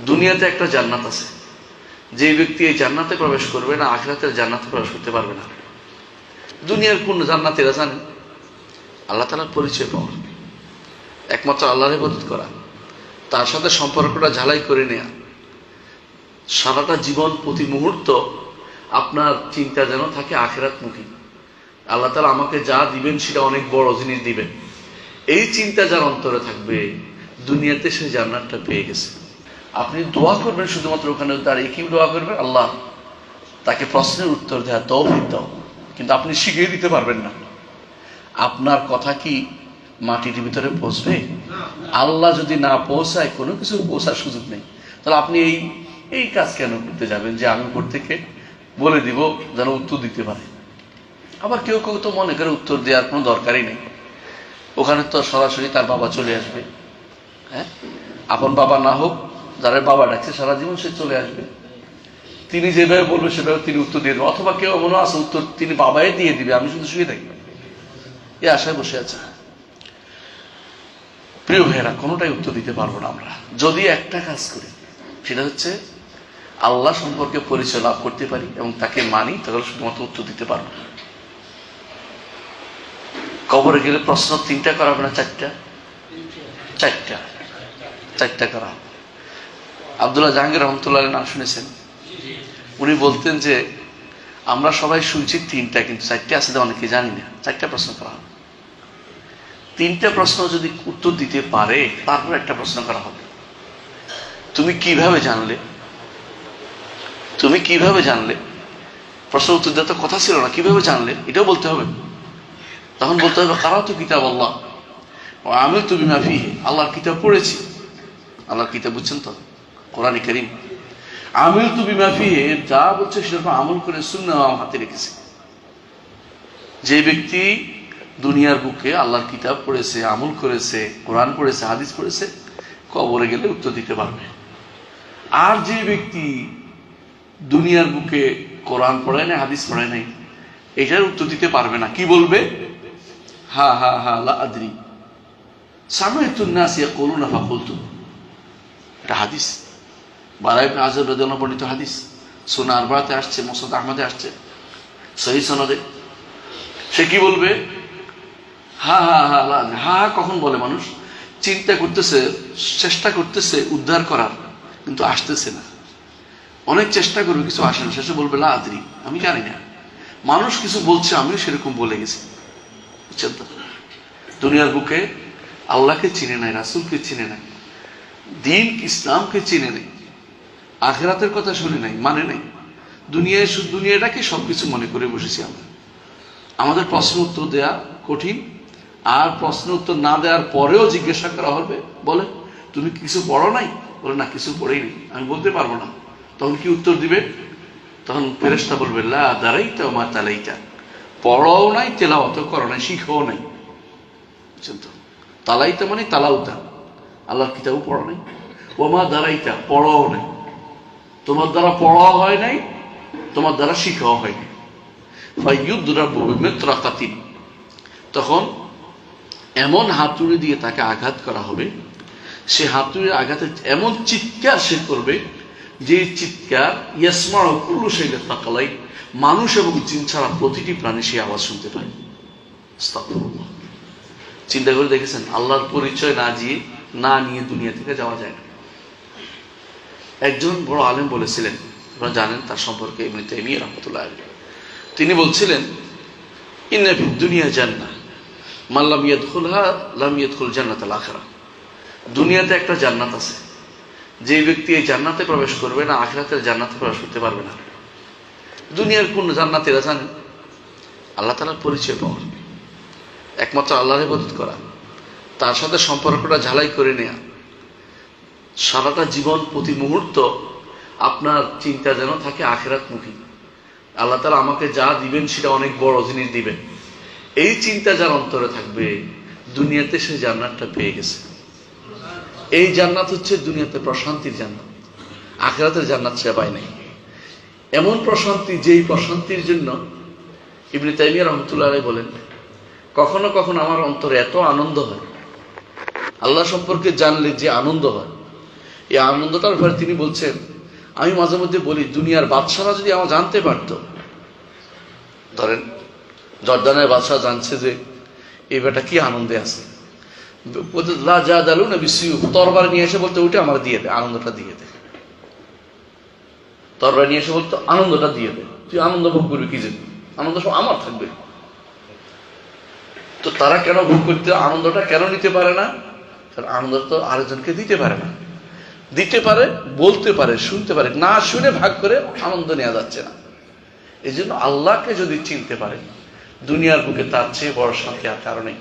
দুনিয়াতে একটা জান্নাত আছে। যে ব্যক্তি এই জান্নাতে প্রবেশ করবে না, আখরাতের জান্নাতে প্রবেশ করতে পারবে না। দুনিয়ার কোন জান্নাতেরা জানেন আল্লাহ তালার পরিচয় পাওয়া একমাত্র আল্লাহর ইবাদত করা। তার সাথে সম্পর্কটা ঝালাই করে নেয়া। সারাটা জীবন প্রতি মুহূর্ত আপনার চিন্তা যেন থাকে আখেরাতমুখী। আল্লাহ তালা আমাকে যা দিবেন সেটা অনেক বড় জিনিস দিবেন। এই চিন্তা যার অন্তরে থাকবে, দুনিয়াতে সে জান্নাতটা পেয়ে গেছে। আপনি দোয়া করবেন শুধুমাত্র ওখানে দাঁড়িয়ে। কি দোয়া করবেন আল্লাহ। তাকে প্রশ্নের উত্তর দেওয়া তৌফিক দাও। কিন্তু আপনি শিখিয়ে দিতে পারবেন না। আপনার কথা কি মাটির ভিতরে পৌঁছবে আল্লাহ যদি না পৌঁছায়, কোনো কিছু পৌঁছার সুযোগ নেই। তাহলে আপনি এই এই কাজ কেন করতে যাবেন? যে আমি থেকে বলে দিব, যেন উত্তর দিতে পারে। আবার কেউ কেউ তো মনে করে উত্তর দেওয়ার কোনো দরকারই নেই। ওখানে তো সরাসরি তার বাবা চলে আসবে। হ্যাঁ? আপন বাবা না হোক যারা বাবা ডাকছে, সারা জীবন সে চলে আসবে। তিনি যেভাবে বলবে, সেভাবে তিনি উত্তর দিয়ে দেবেন অথবা কেউ মনে আছে, উত্তর তিনি বাবাই দিয়ে দিবে। আমি শুধু শুয়ে থাকব এই আশায় বসে আছে। প্রিয় ভাইয়েরা, কোনোটাই উত্তর দিতে পারব না আমরা। যদি একটা কাজ করি, সেটা হচ্ছে আল্লাহ সম্পর্কে পরিচয় লাভ করতে পারি এবং তাকে মানি, তাহলে শুধুমাত্র উত্তর দিতে পারব কবরে গেলে প্রশ্ন তিনটা করা হবে না, চারটা? চারটা। চারটা করা হবে। আবদুল্লাহ জাহাঙ্গীর রহমতুল্লাহ নাম শুনেছেন? উনি বলতেন যে, আমরা সবাই শুনছি তিনটা, কিন্তু চারটে আছে অনেকে জানি না। চারটা প্রশ্ন করা হবে। তিনটা প্রশ্ন যদি উত্তর দিতে পারে, তারপর একটা প্রশ্ন করা হবে। তুমি কীভাবে জানলে? তুমি কীভাবে জানলে? প্রশ্ন উত্তর দেওয়ার তো কথা ছিল না, কীভাবে জানলে? এটাও বলতে হবে। তখন বলতে হবে কারা তো কিতাব আল্লাহ আমি তো বিমাফি আল্লাহর কিতাব পড়েছি। আল্লাহর কিতাব বুঝছেন তো? কোরআন করিম। আমিল তু বিমাফি যা বলছে সেরকম আমল করে শূন্য আমার হাতে রেখেছে। যে ব্যক্তি দুনিয়ার বুকে আল্লাহর কিতাব পড়েছে, আমল করেছে, কোরআন পড়েছে, হাদিস পড়েছে, কবরে গেলে উত্তর দিতে পারবে। আর যে ব্যক্তি দুনিয়ার বুকে কোরআন পড়ায় নাই, হাদিস পড়ায় নাই, এটার উত্তর দিতে পারবে না। কি বলবে? হা হা হা, লা আদ্রি। সামাইতুন নাস ইয়াকুলুনা ফাকুলতু। এটা হাদিস। বারাই আজর রাদিয়াল্লাহু বর্ণিত হাদিস। সুনা আরবাতে আসছে মোসাদ আহমদে আসছে, সহি সনদে। সে কি বলবে? হা হা হা হা হা কখন বলে মানুষ? চিন্তা করতেছে, চেষ্টা করতেছে উদ্ধার করার, কিন্তু আসতেছে না। অনেক চেষ্টা করবে, কিছু আসে না। শেষে বলবে, লা আদ্রি, আমি জানি না। মানুষ কিছু বলছে, আমিও সেরকম বলে গেছি। বুঝছেন তো? দুনিয়ার বুকে আল্লাহকে চিনে নাই, রাসুলকে চিনে নাই দিন ইসলামকে চিনে নেই। আখেরাতের কথা শুনে নাই মানে নাই। দুনিয়ায় শুধু দুনিয়াটাকে সবকিছু মনে করে বসেছি আমরা। আমাদের প্রশ্ন উত্তর দেয়া কঠিন, আর প্রশ্ন উত্তর না দেওয়ার পরেও জিজ্ঞাসা করা হবে, বলে, তুমি কিছু পড়ো নাই? বলে, না, কিছু পড়েই নি আমি বলতে পারব না। তখন কি উত্তর দিবে? তখন ফেরেস্তা বলবে, লা দাঁড়াইটা মা তালাইটা পড়াও নাই তেলাওয়াত করো নাই, শিখাও নাই। বুঝছেন তো? তালাইতা মানে তালাউতা। আল্লাহর কিতাবও পড়া নাই। ও মা দাঁড়াইতা পড়াও নাই। তোমার দ্বারা পড়াও হয় নাই, তোমার দ্বারা শিখাও হয় নাই। ফাইয়ুদ্দুরা মেত্রা কাতিন তখন এমন হাতুড়ি দিয়ে তাকে আঘাত করা হবে, সে হাতুড়ির আঘাতে এমন চিৎকার সে করবে যে চিৎকার ইয়াসমার কুল্লু সেইলে তাকালাই, মানুষ এবং জিন ছাড়া প্রতিটি প্রাণী সে আওয়াজ শুনতে পায়। চিন্তা করে দেখেছেন, আল্লাহর পরিচয় না দিয়ে, না নিয়ে দুনিয়া থেকে যাওয়া যায় না। একজন বড় আলেম বলেছিলেন, আপনারা জানেন তার সম্পর্কে এমনি তাইমিয়া রহমতুল্লাহ আলী। তিনি বলছিলেন ইন্নাফি দুনিয়া জান্না মাল্লাম ইয়াদখুলহা লাম ইয়াদখুল জান্নাত আল আখরা দুনিয়াতে একটা জান্নাত আছে যে ব্যক্তি এই জান্নাতে প্রবেশ করবে না, আখরাতের জান্নাতে প্রবেশ করতে পারবে না। দুনিয়ার কোন জান্নাতেরা জানেন আল্লাহ তালার পরিচয় পাওয়া একমাত্র আল্লাহর ইবাদত করা। তার সাথে সম্পর্কটা ঝালাই করে নেয়া। সারাটা জীবন প্রতি মুহূর্ত আপনার চিন্তা যেন থাকে আখেরাতমুখী। আল্লাহ তালা আমাকে যা দিবেন সেটা অনেক বড় জিনিস দিবেন। এই চিন্তা যার অন্তরে থাকবে, দুনিয়াতে সে জান্নাতটা পেয়ে গেছে। এই জান্নাত হচ্ছে দুনিয়াতে প্রশান্তির জান্নাত। আখেরাতের জান্নাত সে পায় নাই। এমন প্রশান্তি যেই প্রশান্তির জন্য ইবনে তাইমিয়া রহমতুল্লাহ বলেন, কখনো কখনো আমার অন্তরে এত আনন্দ হয়। আল্লাহ সম্পর্কে জানলে যে আনন্দ হয়। এই আনন্দটার ব্যাপারে তিনি বলছেন, আমি মাঝে মধ্যে বলি, দুনিয়ার বাদশারা যদি আমার জানতে পারত। ধরেন, জর্দানের বাদশাহ জানছে যে এই বেটা কি আনন্দে আছে। যা দালু না তরবার নিয়ে এসে বলতে, ওটা আমার দিয়ে দে, আনন্দটা দিয়ে দে। তরবার নিয়ে এসে বলতো, আনন্দটা দিয়ে দে। তুই আনন্দ ভোগ করবি কি জন্য? আনন্দ সব আমার থাকবে। তো তারা কেন ভোগ করতে, আনন্দটা কেন নিতে পারে না? কারণ আনন্দটা তো আরেকজনকে দিতে পারে না। দিতে পারে, বলতে পারে, শুনতে পারে, না শুনে ভাগ করে আনন্দ নেওয়া যাচ্ছে না। এই জন্য আল্লাহকে যদি চিনতে পারে, দুনিয়ার বুকে তার চেয়ে বড় শান্তি আর কারণে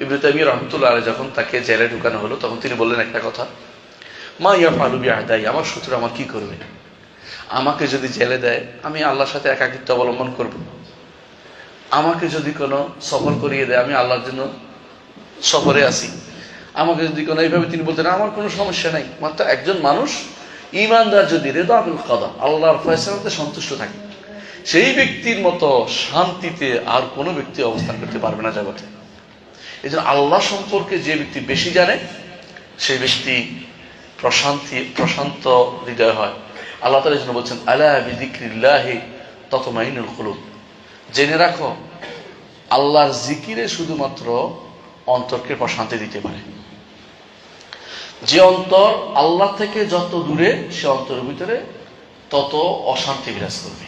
ইবনে রহমতুল্লাহ যখন তাকে জেলে ঢুকানো হলো, তখন তিনি বললেন একটা কথা, মা ইয়া ফালুবি আহদাই আমার শত্রু আমার কি করবে? আমাকে যদি জেলে দেয়, আমি আল্লাহর সাথে একাকিত্ব অবলম্বন করব। আমাকে যদি কোনো সফর করিয়ে দেয়, আমি আল্লাহর জন্য সফরে আসি। আমাকে যদি কোনো এইভাবে তিনি বলতেন, আমার কোনো সমস্যা নাই। মাত্র একজন মানুষ ইমানদার যদি রেদা আবুল কাদা আল্লাহর ফয়সালাতে সন্তুষ্ট থাকে, সেই ব্যক্তির মতো শান্তিতে আর কোনো ব্যক্তি অবস্থান করতে পারবে না জগতে। এই জন্য আল্লাহ সম্পর্কে যে ব্যক্তি বেশি জানে, সেই ব্যক্তি প্রশান্তি, প্রশান্ত হৃদয় হয়। আল্লাহ তালা জন্য বলছেন আল্লাহ বিদিক্রিল্লাহি ততমাইনুল কুলুব। জেনে রাখো, আল্লাহর জিকিরে শুধুমাত্র অন্তরকে প্রশান্তি দিতে পারে। যে অন্তর আল্লাহ থেকে যত দূরে, সে অন্তরের ভিতরে তত অশান্তি বিরাজ করবে।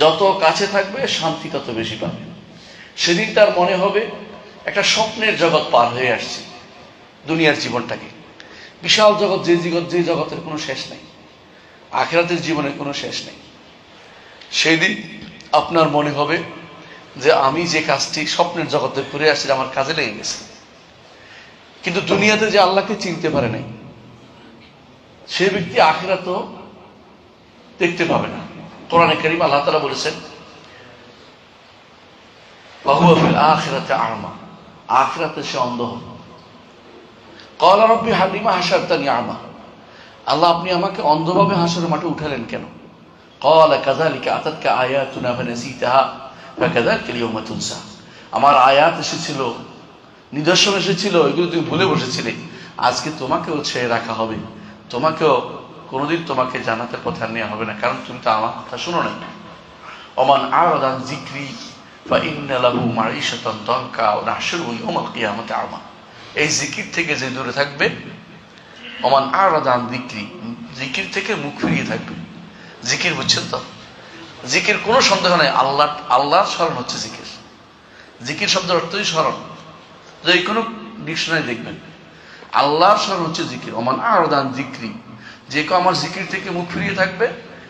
যত কাছে থাকবে, শান্তি তত বেশি পাবে। সেদিন তার মনে হবে, একটা স্বপ্নের জগৎ পার হয়ে আসছে দুনিয়ার জীবনটাকে। বিশাল জগৎ, যে জগৎ যে জগতের কোনো শেষ নেই। আখেরাতের জীবনের কোনো শেষ নেই। সেই দিন আপনার মনে হবে যে, আমি যে কাজটি স্বপ্নের জগতে করে আসছি আমার কাজে লেগে গেছে। কিন্তু দুনিয়াতে যে আল্লাহকে চিনতে পারে নাই, সে ব্যক্তি আখেরাত দেখতে পাবে না। কোরআনে করিম আল্লাহ তালা বলেছেন বাহুয়াফিল আখেরাতে আরমা আখেরাতে সে অন্ধ হবে কলা রব্বি হালিমা হাসারতানি আমা আল্লাহ আপনি আমাকে অন্ধভাবে হাসরের মাঠে উঠালেন কেন? কলা কাজালিকা আতাতকে আয়াতুনা ফানাসিতাহা, ফাকাযালিকা আল-ইয়াওমা তুনসা আমার আয়াত এসেছিল নিদর্শন এসেছিল, এগুলো তুমি ভুলে বসেছিলে। আজকে তোমাকেও ছেড়ে রাখা হবে। তোমাকেও কোনোদিন তোমাকে জানাতে পথে নেওয়া হবে না, কারণ তুমি তো আমার কথা শুনো না অমান আরাদান জিক্রি বা ইন্নালাহু মাঈশাতান দনকা ওয়া নাহশুরুহু ইয়াওমাল কিয়ামাতি আমা এই জিকির থেকে যে দূরে থাকবে, অমান আরাদান জিক্রি জিকির থেকে মুখ ফিরিয়ে থাকবে। জিকির বুঝছেন তো? জিকির কোনো সন্দেহ নেই, আল্লাহ, আল্লাহর স্মরণ হচ্ছে জিকির জিকির শব্দের অর্থই স্মরণ। যে কোনো ডিকশনারি দেখবেন। আল্লাহর স্মরণ হচ্ছে জিকির। অমান আরদান জিক্রি। যে কেউ আমার জিকির থেকে মুখ ফিরিয়ে থাকবে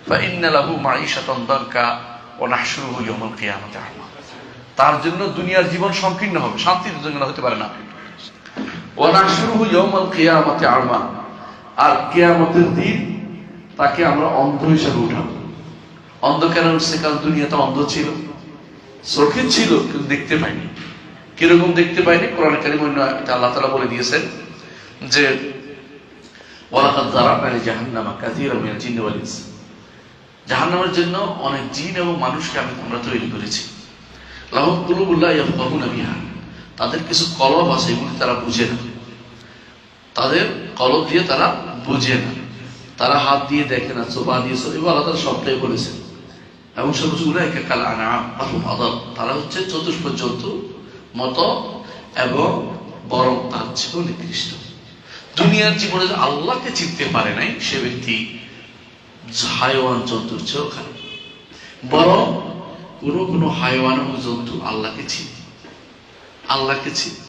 বা ইন্নালাহু মাঈশাতান দরকা ও নাহশুরুহু ইয়াউমাল কিয়ামাতি আমা তার জন্য দুনিয়ার জীবন সংকীর্ণ হবে, শান্তির জন্য হতে পারে না। ও নাহশুরুহু ইয়াউমাল কিয়ামাতি আমা আর কিয়ামতের দিন তাকে আমরা অন্ধ হিসেবে উঠাবো। অন্ধ কেন? উঠছে দুনিয়াতে অন্ধ ছিল। চোখে ছিল, কিন্তু দেখতে পাইনি। কীরকম দেখতে পাইনি? কোরআন কারিম অন্য আল্লাহ তালা বলে দিয়েছেন যে, ওয়ালাকাদ যারানা লিজাহান্নামা কাসীরাম মিনাল জিন্নি ওয়াল ইনস। জাহান্নামের জন্য অনেক জিন এবং মানুষকে আমি আমরা তৈরি করেছি। লাহুম কুলুবুল্লাহ ইয়াফকাহুনা বিহা। তাদের কিছু কলব আছে এগুলি তারা বুঝে না। তাদের কলব দিয়ে তারা বুঝে না। তারা হাত দিয়ে দেখে না, চোপা দিয়ে এবার আল্লাহ তারা সবটাই বলেছেন। এবং সবগুলো একে কাল আদল তারা হচ্ছে চতুষ্প জন্তু মতো এবং বরং তার চেয়েও নিকৃষ্ট। দুনিয়ার জীবনে যে আল্লাহকে চিনতে পারে নাই, সে ব্যক্তি হায়ওয়ান জন্তুর চেয়েও খারাপ বরং কোনো কোনো হায়ওয়ান জন্তু আল্লাহকে চিন। আল্লাহকে চিনি।